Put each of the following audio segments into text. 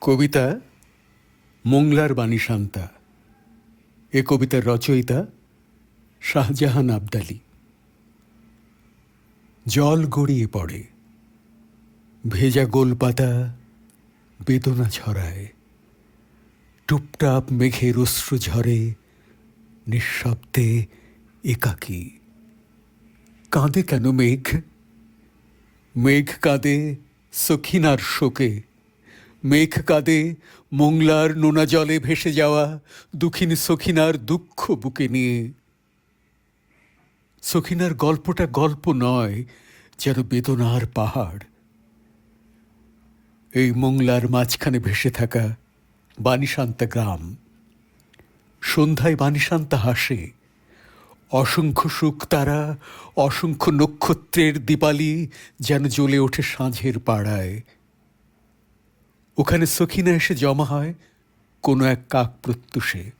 কবিতা মোংলার বাণী শান্তা। এ কবিতার রচয়িতা শাহজাহান আবদালি। জল গড়িয়ে পড়ে, ভেজা গোলপাতা বেদনা ছড়ায়, টুপটাপ মেঘের অশ্রু ঝরে, নিঃশব্দে একাকী। কাঁদে কেন মেঘ? মেঘ কাঁদে সখিনার শোকে মেঘ কাঁদে, মোংলার নোনা জলে ভেসে যাওয়া দুঃখিনী সখিনার দুঃখ বুকে নিয়ে। সখিনার গল্পটা গল্প নয়, যেন বেদনার পাহাড়। এই মোংলার মাঝখানে ভেসে থাকা বানিশান্তা গ্রাম। সন্ধ্যায় বানিশান্তা হাসে, অসংখ্য সুখ তারা, অসংখ্য নক্ষত্রের দীপালি যেন জ্বলে ওঠে সাঁঝের পাড়ায়। ওখানে সখিনা এসে জমা হয় কোনো এক কাক প্রত্যুষে।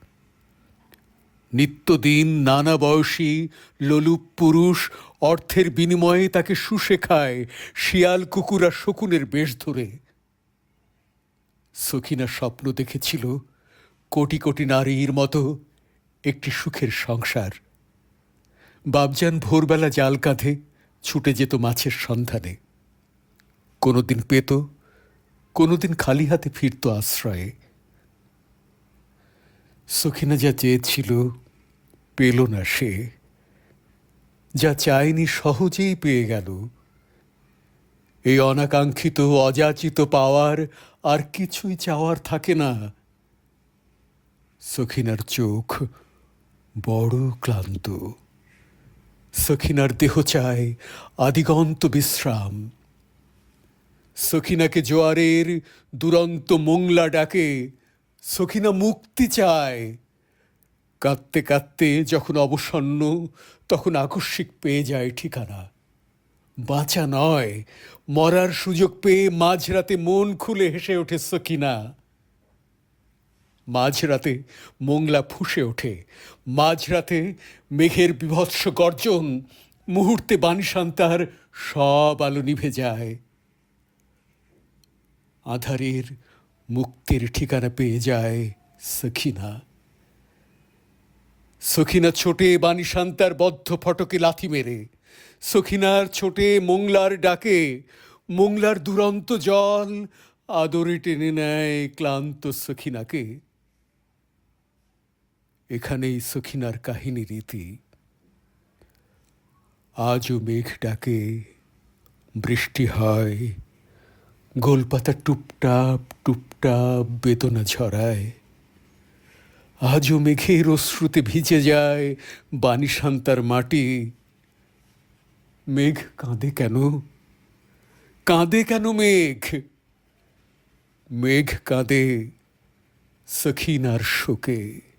নিত্যদিন নানা বয়সী লোলুপ পুরুষ অর্থের বিনিময়ে তাকে শুষে খায় শিয়াল কুকুর শকুনের বেশ ধরে। সখিনা স্বপ্ন দেখেছিল কোটি কোটি নারীর মতো একটি সুখের সংসার। বাবজান ভোরবেলা জাল কাঁধে ছুটে যেত মাছের সন্ধানে। কোনোদিন পেত কোনোদিন খালি হাতে ফিরত আশ্রয়ে। সখিনা যা চেয়েছিল পেল না সে। যা চায়নি সহজেই পেয়ে গেল। এই অনাকাঙ্ক্ষিত, অযাচিত পাওয়ার আর কিছুই চাওয়ার থাকে না। সখিনার চোখ বড় ক্লান্ত। সখিনার দেহ চায় আদিগন্ত বিশ্রাম। সখিনাকে জোয়ারের দুরন্ত মোংলা ডাকে, সখিনা মুক্তি চায়। কাঁদতে কাঁদতে যখন অবসন্ন, তখন আকস্মিক পেয়ে যায় ঠিকানা। বাঁচা নয়, মরার সুযোগ পেয়ে মাঝরাতে মন খুলে হেসে ওঠে সকিনা মাঝরাতে মোংলা ফুসে ওঠে, মাঝরাতে মেঘের বিভৎস গর্জন, মুহূর্তে বাণীশান্তার সব আলো নিভে যায়। আধারের মুক্তির ঠিকানা পেয়ে যায় সখিনা। সখিনা ছোটে বাণী বাণীশান্তার বদ্ধ ফটকে লাথি মেরে। সখিনার ছোটে মোংলার ডাকে, মোংলার দুরন্ত জল আদরে টেনে নেয় ক্লান্ত সখিনাকে। এখানেই সখিনার কাহিনী রীতি। আজও মেঘ ডাকে, বৃষ্টি হয় গোলপাতা টুপটাপ টুপটাপ বেদনা ঝরায় আজও মেঘের অশ্রুতে ভিজে যায় বানিশান্তার মাটি। মেঘ কাঁদে কেন? কাঁদে কেন মেঘ? মেঘ কাঁদে সখিনার শোকে।